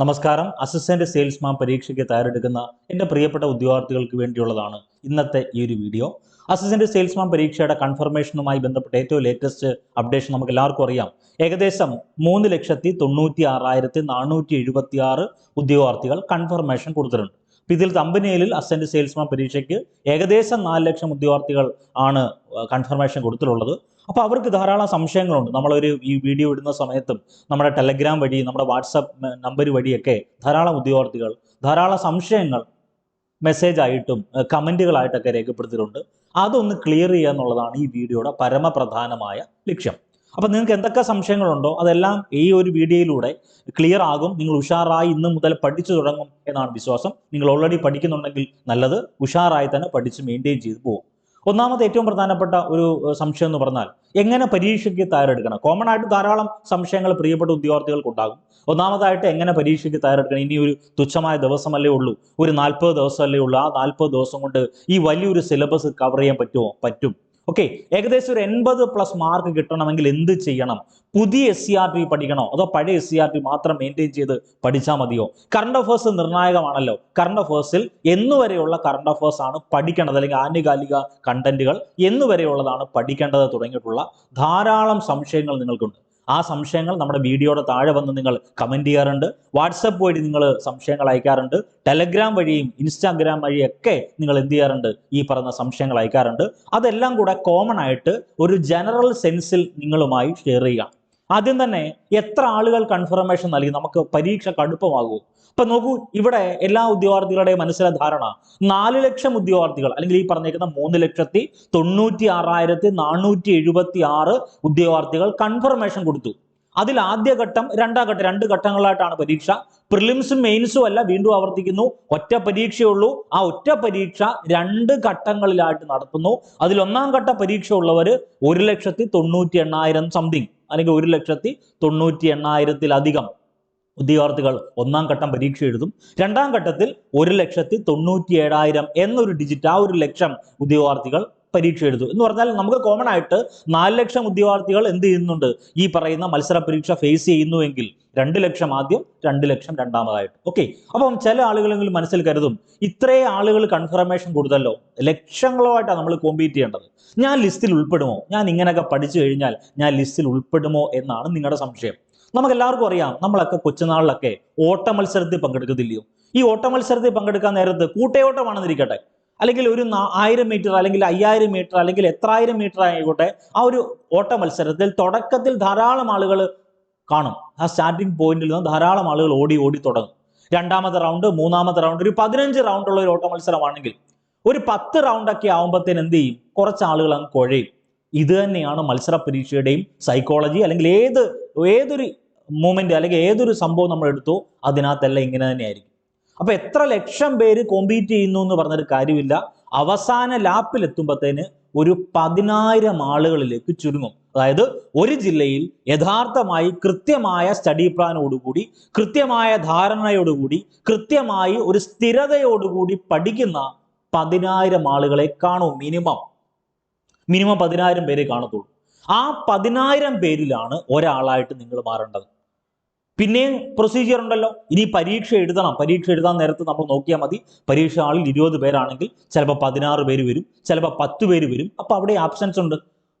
നമസ്കാരം. Assistant salesman പരീക്ഷയ്ക്ക് തയ്യാറെടുക്കുന്ന എന്റെ പ്രിയപ്പെട്ട ഉദ്യോഗാർത്ഥികൾക്ക് വേണ്ടിയുള്ളതാണ് ഇന്നത്തെ ഈ ഒരു വീഡിയോ. അസിസ്റ്റന്റ് സെയിൽസ്മാൻ പരീക്ഷയുടെ കൺഫർമേഷനുമായി ബന്ധപ്പെട്ട ഏറ്റവും ലേറ്റസ്റ്റ് അപ്ഡേഷൻ നമുക്ക് എല്ലാവർക്കും അറിയാം. ഏകദേശം മൂന്ന് ലക്ഷത്തി തൊണ്ണൂറ്റി ആറായിരത്തി നാനൂറ്റി എഴുപത്തി ആറ് ഉദ്യോഗാർത്ഥികൾ കൺഫർമേഷൻ കൊടുത്തിട്ടുണ്ട്. ഇതിൽ കമ്പനിയിൽ അസന്റ് സെയിൽസ്മാൻ പരീക്ഷയ്ക്ക് ഏകദേശം നാല് ലക്ഷം ഉദ്യോഗാർത്ഥികൾ ആണ് കൺഫർമേഷൻ കൊടുത്തിട്ടുള്ളത്. അപ്പോൾ അവർക്ക് ധാരാളം സംശയങ്ങളുണ്ട്. നമ്മളൊരു ഈ വീഡിയോ ഇടുന്ന സമയത്തും നമ്മുടെ ടെലഗ്രാം വഴി നമ്മുടെ വാട്സപ്പ് നമ്പർ വഴിയൊക്കെ ധാരാളം ഉദ്യോഗാർത്ഥികൾ ധാരാളം സംശയങ്ങൾ മെസ്സേജ് ആയിട്ടും കമന്റുകളായിട്ടൊക്കെ രേഖപ്പെടുത്തിയിട്ടുണ്ട്. അതൊന്ന് ക്ലിയർ ചെയ്യുക എന്നുള്ളതാണ് ഈ വീഡിയോയുടെ പരമപ്രധാനമായ ലക്ഷ്യം. അപ്പം നിങ്ങൾക്ക് എന്തൊക്കെ സംശയങ്ങളുണ്ടോ അതെല്ലാം ഈ ഒരു വീഡിയോയിലൂടെ ക്ലിയർ ആകും. നിങ്ങൾ ഉഷാറായി ഇന്ന് മുതൽ പഠിച്ചു തുടങ്ങും എന്നാണ് വിശ്വാസം. നിങ്ങൾ ഓൾറെഡി പഠിക്കുന്നുണ്ടെങ്കിൽ നല്ലത് ഉഷാറായി തന്നെ പഠിച്ച് മെയിന്റെയിൻ ചെയ്ത് പോകും ഒന്നാമത്തെ ഏറ്റവും പ്രധാനപ്പെട്ട ഒരു സംശയം എന്ന് പറഞ്ഞാൽ എങ്ങനെ പരീക്ഷയ്ക്ക് തയ്യാറെടുക്കണം? കോമൺ ആയിട്ട് ധാരാളം സംശയങ്ങൾ പ്രിയപ്പെട്ട ഉദ്യോഗാർത്ഥികൾക്ക് ഉണ്ടാകും. ഒന്നാമതായിട്ട് എങ്ങനെ പരീക്ഷയ്ക്ക് തയ്യാറെടുക്കണം? ഇനി ഒരു തുച്ഛമായ ദിവസമല്ലേ ഉള്ളൂ. ഒരു നാൽപ്പത് ദിവസമല്ലേ ഉള്ളൂ. ആ നാൽപ്പത് ദിവസം കൊണ്ട് ഈ വലിയൊരു സിലബസ് കവർ ചെയ്യാൻ പറ്റുമോ? പറ്റും. ഓക്കെ ഏകദേശം ഒരു എൺപത് പ്ലസ് മാർക്ക് കിട്ടണമെങ്കിൽ എന്ത് ചെയ്യണം? പുതിയ എസ് സി ആർ പഠിക്കണോ? അതോ പഴയ എസ് സി ആർ മാത്രം മെയിന്റെയിൻ ചെയ്ത് പഠിച്ചാൽ മതിയോ? കറണ്ട് അഫേഴ്സ് നിർണായകമാണല്ലോ. കറണ്ട് അഫേഴ്സിൽ എന്നുവരെയുള്ള കറണ്ട് അഫേഴ്സ് ആണ് പഠിക്കേണ്ടത് അല്ലെങ്കിൽ ആനുകാലിക കണ്ടന്റുകൾ എന്നുവരെയുള്ളതാണ് പഠിക്കേണ്ടത് തുടങ്ങിയിട്ടുള്ള ധാരാളം സംശയങ്ങൾ നിങ്ങൾക്കുണ്ട്. ആ സംശയങ്ങൾ നമ്മുടെ വീഡിയോയുടെ താഴെ വന്ന് നിങ്ങൾ കമന്റ് ചെയ്യാറുണ്ട്. വാട്സപ്പ് വഴി നിങ്ങൾ സംശയങ്ങൾ അയക്കാറുണ്ട്. ടെലഗ്രാം വഴിയും ഇൻസ്റ്റാഗ്രാം വഴിയൊക്കെ നിങ്ങൾ എന്ത് ചെയ്യാറുണ്ട്? ഈ പറഞ്ഞ സംശയങ്ങൾ അയക്കാറുണ്ട്. അതെല്ലാം കൂടെ കോമൺ ആയിട്ട് ഒരു ജനറൽ സെൻസിൽ നിങ്ങളുമായി ഷെയർ ചെയ്യുക. ആദ്യം തന്നെ എത്ര ആളുകൾ കൺഫർമേഷൻ നൽകി? നമുക്ക് പരീക്ഷ കടുപ്പമാകൂ. ഇപ്പൊ നോക്കൂ ഇവിടെ എല്ലാ ഉദ്യോഗാർത്ഥികളുടെയും മനസ്സിലെ ധാരണ നാല് ലക്ഷം ഉദ്യോഗാർത്ഥികൾ അല്ലെങ്കിൽ ഈ പറഞ്ഞേക്കുന്ന മൂന്ന് ലക്ഷത്തി തൊണ്ണൂറ്റി ആറായിരത്തി നാനൂറ്റി എഴുപത്തി ആറ് ഉദ്യോഗാർത്ഥികൾ കൺഫർമേഷൻ കൊടുത്തു. അതിൽ ആദ്യ ഘട്ടം രണ്ടാം ഘട്ടം രണ്ട് ഘട്ടങ്ങളായിട്ടാണ് പരീക്ഷ. പ്രിലിംസും മെയിൻസും അല്ല വീണ്ടും ആവർത്തിക്കുന്നു. ഒറ്റ പരീക്ഷയുള്ളൂ ആ ഒറ്റ പരീക്ഷ രണ്ട് ഘട്ടങ്ങളിലായിട്ട് നടത്തുന്നു. അതിൽ ഒന്നാം ഘട്ട പരീക്ഷ ഉള്ളവർ ഒരു ലക്ഷത്തി തൊണ്ണൂറ്റി എണ്ണായിരം സംതിങ് അല്ലെങ്കിൽ ഒരു ലക്ഷത്തി തൊണ്ണൂറ്റി എണ്ണായിരത്തിലധികം ഉദ്യോഗാർത്ഥികൾ ഒന്നാം ഘട്ടം പരീക്ഷ എഴുതും. രണ്ടാം ഘട്ടത്തിൽ ഒരു ലക്ഷത്തി തൊണ്ണൂറ്റി ഏഴായിരം എന്നൊരു ഡിജിറ്റ് ആ ഒരു ലക്ഷം ഉദ്യോഗാർത്ഥികൾ പരീക്ഷ എഴുതും. എന്ന് പറഞ്ഞാൽ നമുക്ക് കോമൺ ആയിട്ട് നാല് ലക്ഷം ഉദ്യോഗാർത്ഥികൾ എന്ത് ചെയ്യുന്നുണ്ട്? ഈ പറയുന്ന മത്സര പരീക്ഷ ഫേസ് ചെയ്യുന്നുവെങ്കിൽ രണ്ട് ലക്ഷം ആദ്യം രണ്ട് ലക്ഷം രണ്ടാമതായിട്ട്. ഓക്കെ അപ്പം ചില ആളുകളെങ്കിലും മനസ്സിൽ കരുതും ഇത്രേ ആളുകൾ കൺഫർമേഷൻ കൊടുത്തല്ലോ. ലക്ഷങ്ങളുമായിട്ടാണ് നമ്മൾ കോമ്പീറ്റ് ചെയ്യേണ്ടത്. ഞാൻ ലിസ്റ്റിൽ ഉൾപ്പെടുമോ? ഞാൻ ഇങ്ങനെയൊക്കെ പഠിച്ചു കഴിഞ്ഞാൽ ഞാൻ ലിസ്റ്റിൽ ഉൾപ്പെടുമോ എന്നാണ് നിങ്ങളുടെ സംശയം. നമുക്ക് എല്ലാവർക്കും അറിയാം നമ്മളൊക്കെ കൊച്ചുനാളിലൊക്കെ ഓട്ട മത്സരത്തിൽ പങ്കെടുക്കത്തില്ലയോ? ഈ ഓട്ട മത്സരത്തിൽ പങ്കെടുക്കാൻ നേരത്ത് കൂട്ടയോട്ടമാണെന്നിരിക്കട്ടെ. അല്ലെങ്കിൽ ഒരു ആയിരം മീറ്റർ അല്ലെങ്കിൽ അയ്യായിരം മീറ്റർ അല്ലെങ്കിൽ എത്രായിരം മീറ്റർ ആയിക്കോട്ടെ ആ ഒരു ഓട്ട മത്സരത്തിൽ തുടക്കത്തിൽ ധാരാളം ആളുകൾ കാണും. ആ സ്റ്റാർട്ടിംഗ് പോയിന്റിൽ നിന്ന് ധാരാളം ആളുകൾ ഓടി ഓടി തുടങ്ങും. രണ്ടാമത്തെ റൗണ്ട് മൂന്നാമത്തെ റൗണ്ട് ഒരു പതിനഞ്ച് റൗണ്ട് ഉള്ള ഒരു ഓട്ട മത്സരമാണെങ്കിൽ ഒരു പത്ത് റൗണ്ടൊക്കെ ആകുമ്പോഴത്തേന് എന്ത് ചെയ്യും? കുറച്ച് ആളുകൾ അങ്ങ് കുഴയും. ഇത് തന്നെയാണ് മത്സര പരീക്ഷയുടെയും സൈക്കോളജി അല്ലെങ്കിൽ ഏത് ഏതൊരു മൂമെന്റ് അല്ലെങ്കിൽ ഏതൊരു സംഭവം നമ്മൾ എടുത്തോ അതിനകത്തെല്ലാം ഇങ്ങനെ തന്നെയായിരിക്കും. അപ്പൊ എത്ര ലക്ഷം പേര് കോമ്പീറ്റ് ചെയ്യുന്നു എന്ന് പറഞ്ഞൊരു കാര്യമില്ല. അവസാന ലാപ്പിൽ എത്തുമ്പോഴത്തേന് ഒരു പതിനായിരം ആളുകളിലേക്ക് ചുരുങ്ങും. അതായത് ഒരു ജില്ലയിൽ യഥാർത്ഥമായി കൃത്യമായ സ്റ്റഡി പ്ലാനോടുകൂടി കൃത്യമായ ധാരണയോടുകൂടി കൃത്യമായി ഒരു സ്ഥിരതയോടുകൂടി പഠിക്കുന്ന പതിനായിരം ആളുകളെ കാണൂ മിനിമം മിനിമം പതിനായിരം പേരെ കാണത്തുള്ളൂ. ആ പതിനായിരം പേരിലാണ് ഒരാളായിട്ട് നിങ്ങൾ മാറേണ്ടത്. പിന്നെയും പ്രൊസീജിയർ ഉണ്ടല്ലോ. ഇനി പരീക്ഷ എഴുതണം. പരീക്ഷ എഴുതാൻ നേരത്ത് നമ്മൾ നോക്കിയാൽ മതി. പരീക്ഷ ആളിൽ ഇരുപത് പേരാണെങ്കിൽ ചിലപ്പോൾ പതിനാറ് പേര് വരും. ചിലപ്പോൾ പത്ത് പേര് വരും. അപ്പോൾ അവിടെ ആപ്ഷൻസ് ഉണ്ട്.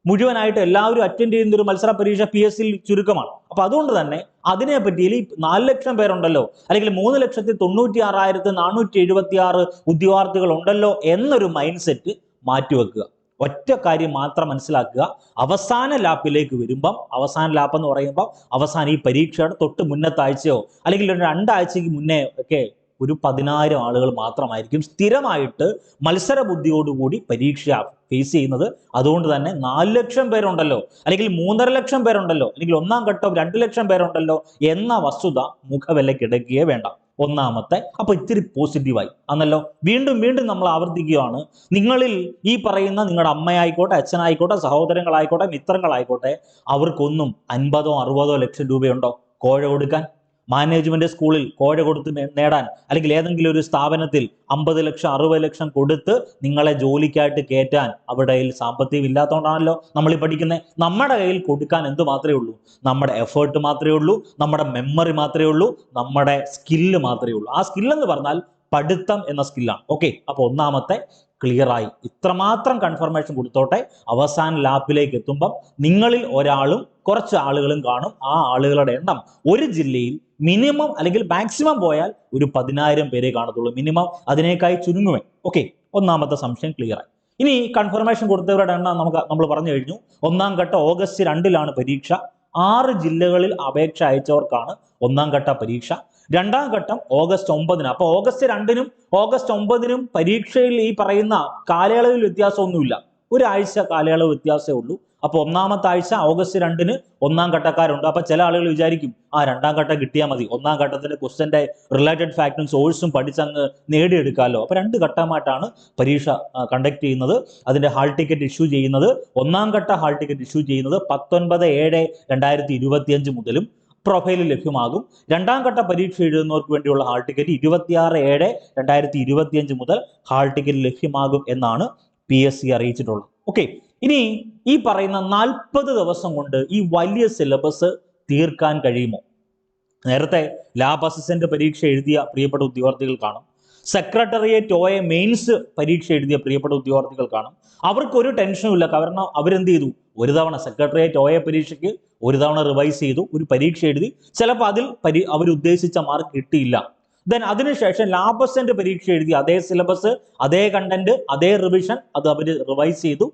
മുഴുവനായിട്ട് എല്ലാവരും അറ്റൻഡ് ചെയ്യുന്ന ഒരു മത്സര പരീക്ഷ പി എസ് സിയിൽ ചുരുക്കമാണ്. അപ്പൊ അതുകൊണ്ട് തന്നെ അതിനെ പറ്റിയിൽ ഈ നാല് ലക്ഷം പേരുണ്ടല്ലോ. അല്ലെങ്കിൽ മൂന്ന് ലക്ഷത്തി തൊണ്ണൂറ്റി ആറായിരത്തി നാനൂറ്റി എഴുപത്തി ആറ് ഉദ്യോഗാർത്ഥികൾ ഉണ്ടല്ലോ എന്നൊരു മൈൻഡ് സെറ്റ് മാറ്റിവെക്കുക ഒറ്റ കാര്യം മാത്രം മനസ്സിലാക്കുക. അവസാന ലാപ്പിലേക്ക് വരുമ്പം അവസാന ലാപ്പ് എന്ന് പറയുമ്പോൾ അവസാനം ഈ പരീക്ഷയുടെ തൊട്ട് മുന്നത്തെ ആഴ്ചയോ അല്ലെങ്കിൽ ഒരു രണ്ടാഴ്ചയ്ക്ക് മുന്നേ ഒക്കെ ഒരു പതിനായിരം ആളുകൾ മാത്രമായിരിക്കും സ്ഥിരമായിട്ട് മത്സര ബുദ്ധിയോടുകൂടി പരീക്ഷ ഫേസ് ചെയ്യുന്നത്. അതുകൊണ്ട് തന്നെ നാല് ലക്ഷം പേരുണ്ടല്ലോ അല്ലെങ്കിൽ മൂന്നര ലക്ഷം പേരുണ്ടല്ലോ അല്ലെങ്കിൽ ഒന്നാം ഘട്ടം രണ്ട് ലക്ഷം പേരുണ്ടല്ലോ എന്ന വസ്തുത മുഖവിലക്കിടക്കുകയേ വേണ്ട. ഒന്നാമത്തെ. അപ്പൊ ഇത്തിരി പോസിറ്റീവായി അന്നല്ലോ വീണ്ടും വീണ്ടും നമ്മൾ ആവർത്തിക്കുകയാണ്. നിങ്ങളിൽ ഈ പറയുന്ന നിങ്ങളുടെ അമ്മയായിക്കോട്ടെ അച്ഛനായിക്കോട്ടെ സഹോദരങ്ങളായിക്കോട്ടെ മിത്രങ്ങളായിക്കോട്ടെ അവർക്കൊന്നും അൻപതോ അറുപതോ ലക്ഷം രൂപയുണ്ടോ? കോഴ കൊടുക്കാൻ? മാനേജ്മെന്റ് സ്കൂളിൽ കോഴ കൊടുത്ത് നേടാൻ അല്ലെങ്കിൽ ഏതെങ്കിലും ഒരു സ്ഥാപനത്തിൽ അമ്പത് ലക്ഷം അറുപത് ലക്ഷം കൊടുത്ത് നിങ്ങളെ ജോലിക്കായിട്ട് കയറ്റാൻ അവിടെ കയ്യിൽ സാമ്പത്തികം ഇല്ലാത്തതുകൊണ്ടാണല്ലോ നമ്മൾ ഈ പഠിക്കുന്നത് നമ്മുടെ കയ്യിൽ കൊടുക്കാൻ എന്ത് മാത്രമേ ഉള്ളൂ? നമ്മുടെ എഫേർട്ട് മാത്രമേ ഉള്ളൂ നമ്മുടെ മെമ്മറി മാത്രമേ ഉള്ളൂ നമ്മുടെ സ്കില്ല് മാത്രമേ ഉള്ളൂ. ആ സ്കിൽ എന്ന് പറഞ്ഞാൽ പഠിത്തം എന്ന സ്കില്ലാണ് ഓക്കെ അപ്പോൾ ഒന്നാമത്തെ ക്ലിയറായി ഇത്രമാത്രം കൺഫർമേഷൻ കൊടുത്തോട്ടെ. അവസാന ലാപ്പിലേക്ക് എത്തുമ്പം നിങ്ങളിൽ ഒരാളും കുറച്ച് ആളുകളും കാണും. ആ ആളുകളുടെ എണ്ണം ഒരു ജില്ലയിൽ മിനിമം അല്ലെങ്കിൽ മാക്സിമം പോയാൽ ഒരു പതിനായിരം പേരെ കാണത്തുള്ളൂ. മിനിമം അതിനേക്കായി ചുരുങ്ങുമേ ഓക്കെ ഒന്നാമത്തെ സംശയം ക്ലിയർ ആയി. ഇനി കൺഫർമേഷൻ കൊടുത്തവരുടെ എണ്ണം നമുക്ക് നമ്മൾ പറഞ്ഞു കഴിഞ്ഞു. ഒന്നാം ഘട്ട ഓഗസ്റ്റ് രണ്ടിലാണ് പരീക്ഷ. ആറ് ജില്ലകളിൽ അപേക്ഷ അയച്ചവർക്കാണ് ഒന്നാം ഘട്ട പരീക്ഷ. രണ്ടാം ഘട്ടം ഓഗസ്റ്റ് ഒമ്പതിന് അപ്പൊ ഓഗസ്റ്റ് രണ്ടിനും ഓഗസ്റ്റ് ഒമ്പതിനും പരീക്ഷയിൽ ഈ പറയുന്ന കാലയളവിൽ വ്യത്യാസമൊന്നുമില്ല. ഒരാഴ്ച കാലയളവ് വ്യത്യാസമേ ഉള്ളൂ. അപ്പൊ ഒന്നാമത്തെ ആഴ്ച ഓഗസ്റ്റ് രണ്ടിന് ഒന്നാം ഘട്ടക്കാരുണ്ട്. അപ്പൊ ചില ആളുകൾ വിചാരിക്കും ആ രണ്ടാം ഘട്ടം കിട്ടിയാൽ മതി. ഒന്നാം ഘട്ടത്തിന്റെ ക്വസ്റ്റന്റെ റിലേറ്റഡ് ഫാക്ടും സോഴ്സും പഠിച്ചങ്ങ് നേടിയെടുക്കാമല്ലോ അപ്പൊ രണ്ട് ഘട്ടമായിട്ടാണ് പരീക്ഷ കണ്ടക്ട് ചെയ്യുന്നത്. അതിന്റെ ഹാൾ ടിക്കറ്റ് ഇഷ്യൂ ചെയ്യുന്നത്. ഒന്നാം ഘട്ട ഹാൾ ടിക്കറ്റ് ഇഷ്യൂ ചെയ്യുന്നത് പത്തൊൻപത് ഏഴ് രണ്ടായിരത്തി ഇരുപത്തിയഞ്ച് മുതലും പ്രൊഫൈലിൽ ലഭ്യമാകും. രണ്ടാം ഘട്ട പരീക്ഷ എഴുതുന്നവർക്ക് വേണ്ടിയുള്ള ഹാൾ ടിക്കറ്റ് ഇരുപത്തിയാറ് ഏഴ് രണ്ടായിരത്തി ഇരുപത്തിയഞ്ച് മുതൽ ഹാൾ ടിക്കറ്റ് ലഭ്യമാകും എന്നാണ് പി എസ് സി അറിയിച്ചിട്ടുള്ളത്. ഓക്കെ ഇനി ഈ പറയുന്ന നാൽപ്പത് ദിവസം കൊണ്ട് ഈ വലിയ സിലബസ് തീർക്കാൻ കഴിയുമോ? നേരത്തെ ലാബ് അസിസ്റ്റന്റ് പരീക്ഷ എഴുതിയ പ്രിയപ്പെട്ട ഉദ്യോഗാർത്ഥികൾ കാണും. സെക്രട്ടറിയേറ്റ് ഒ എ മെയിൻസ് പരീക്ഷ എഴുതിയ പ്രിയപ്പെട്ട ഉദ്യോഗാർത്ഥികൾ കാണും. അവർക്കൊരു ടെൻഷനും ഇല്ല. കാരണം അവരെന്ത് ചെയ്തു? ഒരു തവണ സെക്രട്ടറിയേറ്റ് ഒ എ പരീക്ഷയ്ക്ക് ഒരു തവണ റിവൈസ് ചെയ്തു. ഒരു പരീക്ഷ എഴുതി. ചിലപ്പോൾ അതിൽ പരി അവരുദ്ദേശിച്ച മാർക്ക് കിട്ടിയില്ല. ദെൻ അതിനുശേഷം ലാബ് അസിസ്റ്റന്റ് പരീക്ഷ എഴുതി. അതേ സിലബസ് അതേ കണ്ടന്റ് അതേ റിവിഷൻ അത് അവർ റിവൈസ് ചെയ്തു.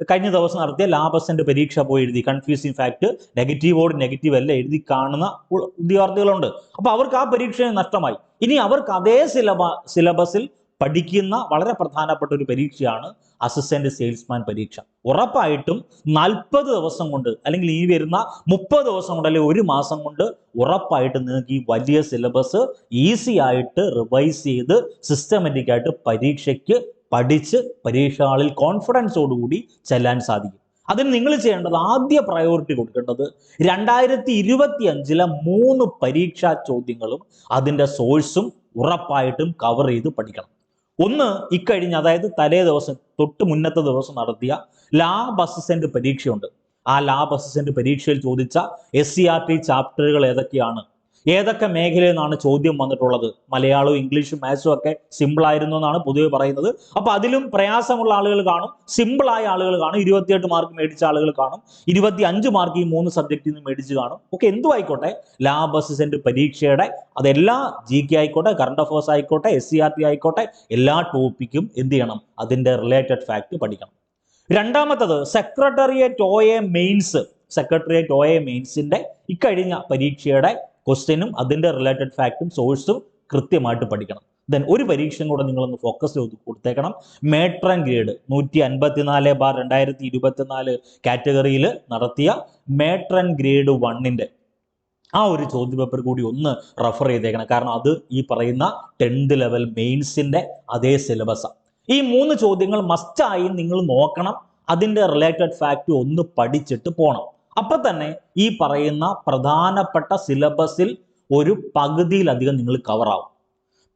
കഴിഞ്ഞ ദിവസം നടത്തിയ ലാബ് പരീക്ഷ പോയി എഴുതി. കൺഫ്യൂസിങ് ഫാക്ട് നെഗറ്റീവോട് നെഗറ്റീവ് അല്ല എഴുതി കാണുന്ന ഉദ്യോഗാർത്ഥികളുണ്ട് അപ്പൊ അവർക്ക് ആ പരീക്ഷ നഷ്ടമായി. ഇനി അവർക്ക് അതേ സിലബ സിലബസിൽ പഠിക്കുന്ന വളരെ പ്രധാനപ്പെട്ട ഒരു പരീക്ഷയാണ് അസിസ്റ്റന്റ് സെയിൽസ്മാൻ പരീക്ഷ. ഉറപ്പായിട്ടും നാൽപ്പത് ദിവസം കൊണ്ട് അല്ലെങ്കിൽ ഈ വരുന്ന മുപ്പത് ദിവസം കൊണ്ട് അല്ലെങ്കിൽ ഒരു മാസം കൊണ്ട് ഉറപ്പായിട്ട് നിങ്ങൾക്ക് ഈ വലിയ സിലബസ് ഈസി ആയിട്ട് റിവൈസ് ചെയ്ത് സിസ്റ്റമാറ്റിക് ആയിട്ട് പരീക്ഷയ്ക്ക് പഠിച്ച് പരീക്ഷകളിൽ കോൺഫിഡൻസോടുകൂടി ചെല്ലാൻ സാധിക്കും. അതിന് നിങ്ങൾ ചെയ്യേണ്ടത് ആദ്യ പ്രയോറിറ്റി കൊടുക്കേണ്ടത് രണ്ടായിരത്തി ഇരുപത്തി അഞ്ചിലെ മൂന്ന് പരീക്ഷാ ചോദ്യങ്ങളും അതിന്റെ സോഴ്സും ഉറപ്പായിട്ടും കവർ ചെയ്ത് പഠിക്കണം. ഒന്ന് ഇക്കഴിഞ്ഞ അതായത് തലേ ദിവസം തൊട്ട് മുന്നത്തെ ദിവസം നടത്തിയ ലാബ് അസിസ്റ്റന്റ് പരീക്ഷയുണ്ട്. ആ ലാബ് അസിസ്റ്റന്റ് പരീക്ഷയിൽ ചോദിച്ച എസ് സി ആർ ടി ചാപ്റ്ററുകൾ ഏതൊക്കെയാണ്? ഏതൊക്കെ മേഖലയിൽ നിന്നാണ് ചോദ്യം വന്നിട്ടുള്ളത്? മലയാളവും ഇംഗ്ലീഷും മാത്സും ഒക്കെ സിമ്പിൾ ആയിരുന്നു എന്നാണ് പൊതുവെ പറയുന്നത്. അപ്പൊ അതിലും പ്രയാസമുള്ള ആളുകൾ കാണും. സിമ്പിൾ ആയ ആളുകൾ കാണും. ഇരുപത്തിയെട്ട് മാർക്ക് മേടിച്ച ആളുകൾ കാണും. ഇരുപത്തി അഞ്ച് മാർക്ക് ഈ മൂന്ന് സബ്ജക്റ്റിൽ നിന്ന് മേടിച്ച് കാണും. ഒക്കെ എന്തു ആയിക്കോട്ടെ ലാബ് അസിസ്റ്റന്റ് പരീക്ഷയുടെ അതെല്ലാ ജി കെ ആയിക്കോട്ടെ കറണ്ട് അഫേഴ്സ് ആയിക്കോട്ടെ എസ് സി ആർ ടി ആയിക്കോട്ടെ എല്ലാ ടോപ്പിക്കും എന്ത് ചെയ്യണം? അതിന്റെ റിലേറ്റഡ് ഫാക്ട് പഠിക്കണം. രണ്ടാമത്തത് secretariat O A mains secretariat O A മെയിൻസിന്റെ ഇക്കഴിഞ്ഞ പരീക്ഷയുടെ ക്വസ്റ്റ്യനും അതിന്റെ റിലേറ്റഡ് ഫാക്റ്റും സോഴ്സും കൃത്യമായിട്ട് പഠിക്കണം. ദെൻ ഒരു പരീക്ഷയും കൂടെ നിങ്ങളൊന്ന് ഫോക്കസ് ചെയ്ത് കൊടുത്തേക്കണം. മേട്രൻ ഗ്രേഡ് നൂറ്റി അൻപത്തിനാല് ബാർ രണ്ടായിരത്തി ഇരുപത്തിനാല് കാറ്റഗറിയിൽ നടത്തിയ മേട്രൻ ഗ്രേഡ് വണ്ണിന്റെ ആ ഒരു ചോദ്യപേപ്പർ കൂടി ഒന്ന് റെഫർ ചെയ്തേക്കണം. കാരണം അത് ഈ പറയുന്ന ടെൻത്ത് ലെവൽ മെയിൻസിന്റെ അതേ സിലബസാണ് ഈ മൂന്ന് ചോദ്യങ്ങൾ മസ്റ്റായി നിങ്ങൾ നോക്കണം. അതിന്റെ റിലേറ്റഡ് ഫാക്റ്റ് ഒന്ന് പഠിച്ചിട്ട് പോകണം അപ്പൊ തന്നെ ഈ പറയുന്ന പ്രധാനപ്പെട്ട സിലബസിൽ ഒരു പകുതിയിലധികം നിങ്ങൾ കവറാവും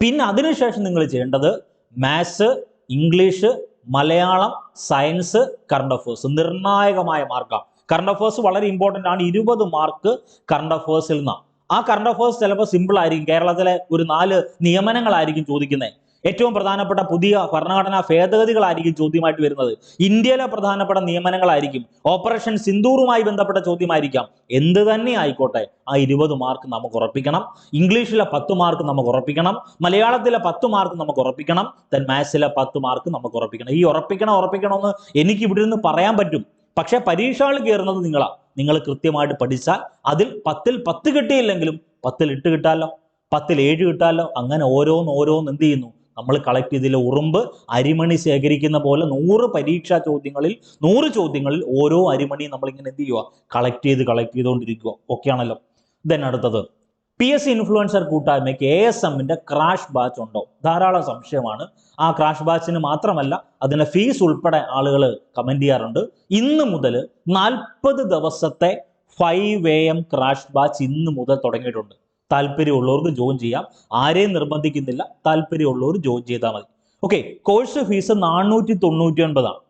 പിന്നെ അതിനുശേഷം നിങ്ങൾ ചെയ്യേണ്ടത് maths English Malayalam science current affairs നിർണായകമായ മാർക്കാണ് കറണ്ട് അഫേഴ്സ് വളരെ ഇമ്പോർട്ടന്റ് ആണ്. ഇരുപത് മാർക്ക് കറണ്ട് അഫേഴ്സിൽ നിന്നാണ് ആ കറണ്ട് അഫേഴ്സ് ചിലപ്പോൾ സിമ്പിൾ ആയിരിക്കും. കേരളത്തിലെ ഒരു നാല് നിയമനങ്ങളായിരിക്കും ചോദിക്കുന്നത് ഏറ്റവും പ്രധാനപ്പെട്ട പുതിയ ഭരണഘടനാ ഭേദഗതികളായിരിക്കും ചോദ്യമായിട്ട് വരുന്നത്. ഇന്ത്യയിലെ പ്രധാനപ്പെട്ട നിയമനങ്ങളായിരിക്കും. ഓപ്പറേഷൻ സിന്ദൂറുമായി ബന്ധപ്പെട്ട ചോദ്യമായിരിക്കാം. എന്ത് തന്നെ ആയിക്കോട്ടെ ആ ഇരുപത് മാർക്ക് നമുക്ക് ഉറപ്പിക്കണം. ഇംഗ്ലീഷിലെ പത്ത് മാർക്ക് നമുക്ക് ഉറപ്പിക്കണം. മലയാളത്തിലെ പത്ത് മാർക്ക് നമുക്ക് ഉറപ്പിക്കണം. ദെൻ മാത്സിലെ പത്ത് മാർക്ക് നമുക്ക് ഉറപ്പിക്കണം. ഈ ഉറപ്പിക്കണം ഉറപ്പിക്കണമെന്ന് എനിക്ക് ഇവിടെ നിന്ന് പറയാൻ പറ്റും. പക്ഷെ പരീക്ഷകൾ കയറുന്നത് നിങ്ങളാ. നിങ്ങൾ കൃത്യമായിട്ട് പഠിച്ചാൽ അതിൽ പത്തിൽ പത്ത് കിട്ടിയില്ലെങ്കിലും പത്തിൽ എട്ട് കിട്ടാലോ? പത്തിൽ ഏഴ് കിട്ടാലോ? അങ്ങനെ ഓരോന്ന് ഓരോന്ന് എന്ത് ചെയ്യുന്നു? നമ്മൾ കളക്ട് ചെയ്തില്ല ഉറുമ്പ് അരിമണി ശേഖരിക്കുന്ന പോലെ നൂറ് പരീക്ഷാ ചോദ്യങ്ങളിൽ നൂറ് ചോദ്യങ്ങളിൽ ഓരോ അരിമണിയും നമ്മൾ ഇങ്ങനെ എന്ത് ചെയ്യുക കളക്ട് ചെയ്ത് കളക്ട് ചെയ്തുകൊണ്ടിരിക്കുക ഓക്കെ ആണല്ലോ. ദെൻ അടുത്തത്. പി എസ് സി ഇൻഫ്ലുവൻസർ കൂട്ടായ്മയ്ക്ക് എ എസ് എമ്മിന്റെ ക്രാഷ് ബാച്ച് ഉണ്ടോ? ധാരാളം സംശയമാണ്. ആ ക്രാഷ് ബാച്ചിന് മാത്രമല്ല അതിന്റെ ഫീസ് ഉൾപ്പെടെ ആളുകൾ കമന്റ് ചെയ്യാറുണ്ട്. ഇന്ന് മുതൽ നാൽപ്പത് ദിവസത്തെ five A M crash batch ഇന്ന് മുതൽ തുടങ്ങിയിട്ടുണ്ട്. താല്പര്യമുള്ളവർക്ക് ജോയിൻ ചെയ്യാം. ആരെയും നിർബന്ധിക്കുന്നില്ല. താല്പര്യമുള്ളവർ ജോയിൻ ചെയ്താൽ മതി. ഓക്കെ കോഴ്സ് ഫീസ് നാനൂറ്റി തൊണ്ണൂറ്റി ഒൻപതാണ്